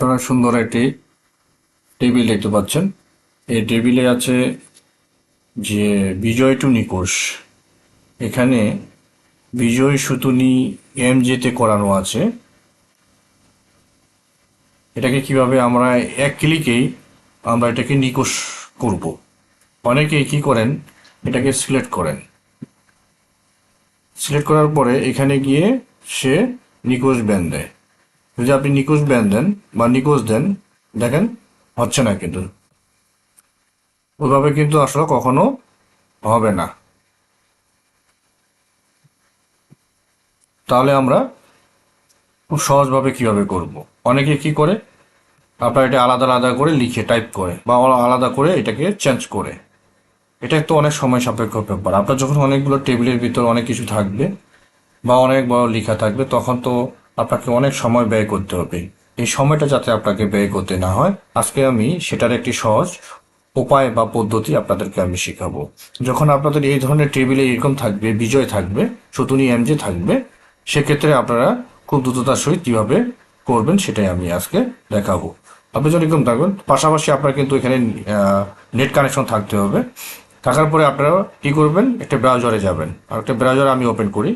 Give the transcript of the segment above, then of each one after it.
আপনারা সুন্দর একটি টেবিল দেখতে পাচ্ছেন। এই টেবিলে আছে যে বিজয় টু নিকোষ এখানে বিজয় সুতুনি এম জেতে করানো আছে। এটাকে কীভাবে আমরা এক ক্লিকেই আমরা এটাকে নিকোষ করব। অনেকেই কি করেন? এটাকে সিলেক্ট করেন। সিলেক্ট করার পরে এখানে গিয়ে সে নিকোষ ব্যান দেয়। যদি আপনি নিকোষ ব্যান দেন বা নিকোষ দেন, দেখেন হচ্ছে না কিন্তু। ওইভাবে কিন্তু আসলে কখনো হবে না। তাহলে আমরা খুব সহজভাবে কীভাবে করব? অনেকে কি করে? আপনার এটা আলাদা আলাদা করে লিখে টাইপ করে বা আলাদা করে এটাকে চেঞ্জ করে। এটা তো অনেক সময় সাপেক্ষ ব্যাপার। আপনার যখন অনেকগুলো টেবিলের ভিতর অনেক কিছু থাকবে বা অনেক বড় লেখা থাকবে, তখন তো আপনাকে অনেক সময় ব্যয় করতে হবে। এই সময়টা যাতে আপনাকে ব্যয় করতে না হয়, আজকে আমি সেটার একটি সহজ উপায় বা পদ্ধতি আপনাদেরকে আমি শেখাবো। যখন আপনাদের এই ধরনের টেবিলে এরকম থাকবে, বিজয় থাকবে, শতুনি এমজে থাকবে, সেক্ষেত্রে আপনারা খুব দ্রুততার সহিত কীভাবে করবেন সেটাই আমি আজকে দেখাবো। আপনি যখন এরকম থাকবেন পাশাপাশি আপনার কিন্তু এখানে নেট কানেকশন থাকতে হবে। থাকার পরে আপনারা কী করবেন, একটা ব্রাউজারে যাবেন। আর একটা ব্রাউজার আমি ওপেন করি।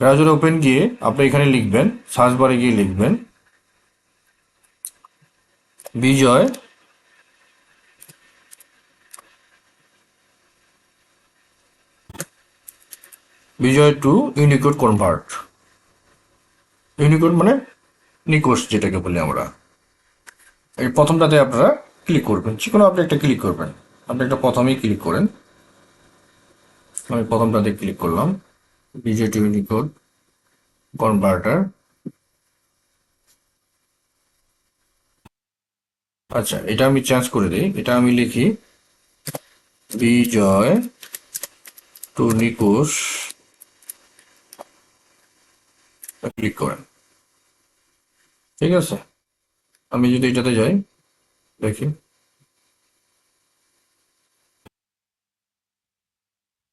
ব্রাউজারে ওপেন গিয়ে আপনি এখানে লিখবেন সার্চ বারে গিয়ে লিখবেন, Bijoy Bijoy to Unicode convert Unicode মানে নিকোষ যেটাকে বলি আমরা। এই প্রথমটাতে আপনারা ক্লিক করবেন যে কোনো আপনি একটা ক্লিক করবেন। আপনি একটা প্রথমেই ক্লিক করেন। আমি প্রথমটাতে ক্লিক করলাম। বিজয় টু ইউনিকোড আচ্ছা এটা আমি চেঞ্জ করে দিই, এটা আমি লিখি, বিজয় টু ক্লিক করেন। ঠিক আছে? আমি যদি এটাতে যাই, দেখি।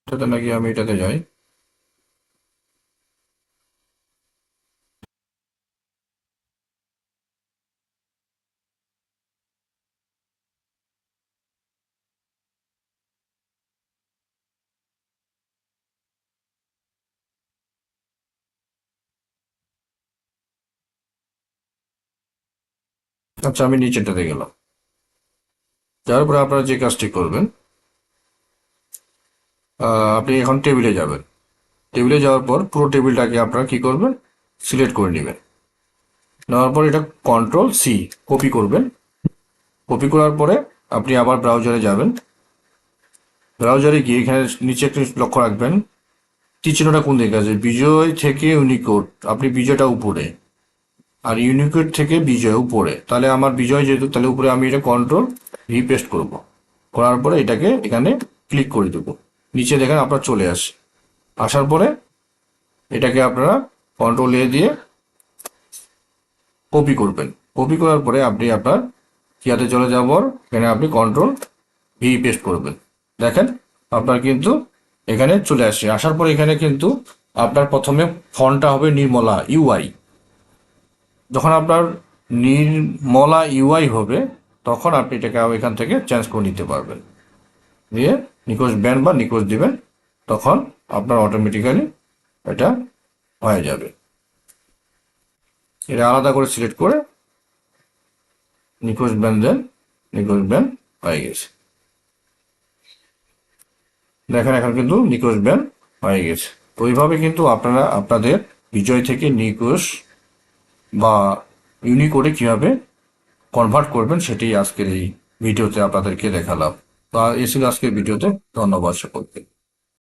এটাতে নাকি আমি এটাতে যাই। আচ্ছা আমি নিচেটাতে গেলাম। যাওয়ার পরে আপনারা যে কাজটি করবেন আপনি এখন টেবিলে যাবেন। টেবিলে যাওয়ার পর পুরো টেবিলটাকে আপনারা কি করবেন? সিলেক্ট করে নেবেন। নেওয়ার পর এটা কন্ট্রোল সি কপি করবেন। কপি করার পরে আপনি আবার ব্রাউজারে যাবেন। ব্রাউজারে গিয়ে এখানে নিচে একটু লক্ষ্য রাখবেন। টিচিনোটা কোন দিকে আছে? বিজয় থেকে ইউনিকোড আপনি বিজয়টা উপরে। আর ইউনিকোড থেকে বিজয় উপরে। তাহলে আমার বিজয় যেহেতু, তাহলে উপরে আমি এটা কন্ট্রোল ভি পেস্ট করব। করার পরে এটাকে এখানে ক্লিক করে দেবো। নিচে দেখেন আপনার চলে আসে। আসার পরে এটাকে আপনারা কন্ট্রোল এ দিয়ে কপি করবেন। কপি করার পরে আপনি আপনার কিয়াতে চলে যাওয়ার এখানে আপনি কন্ট্রোল ভি পেস্ট করবেন। দেখেন আপনার কিন্তু এখানে চলে আসে। আসার পরে এখানে কিন্তু আপনার প্রথমে ফন্টটা হবে নির্মলা ইউআই যখন আপনার নির্মলা ইউআই হবে, তখন আপনি এটাকে এখান থেকে চেঞ্জ করে নিতে পারবেন। দিয়ে নিকোজ ব্যান বা নিকোজ দিবেন, তখন আপনার অটোমেটিক্যালি এটা হয়ে যাবে। এটা আলাদা করে সিলেক্ট করে নিকোজ ব্যান দেন নিকোজ ব্যান হয়ে গেছে। দেখেন, এখন কিন্তু নিকোজ ব্যান হয়ে গেছে। তো ওইভাবে কিন্তু আপনারা, আপনাদের বিজয় থেকে নিকোষ বা ইউনিকোডে কীভাবে কনভার্ট করবেন সেটাই আজকের এই ভিডিওতে আপনাদেরকে দেখালাম। তো এসে আজকের ভিডিওতে। ধন্যবাদ সকলকে।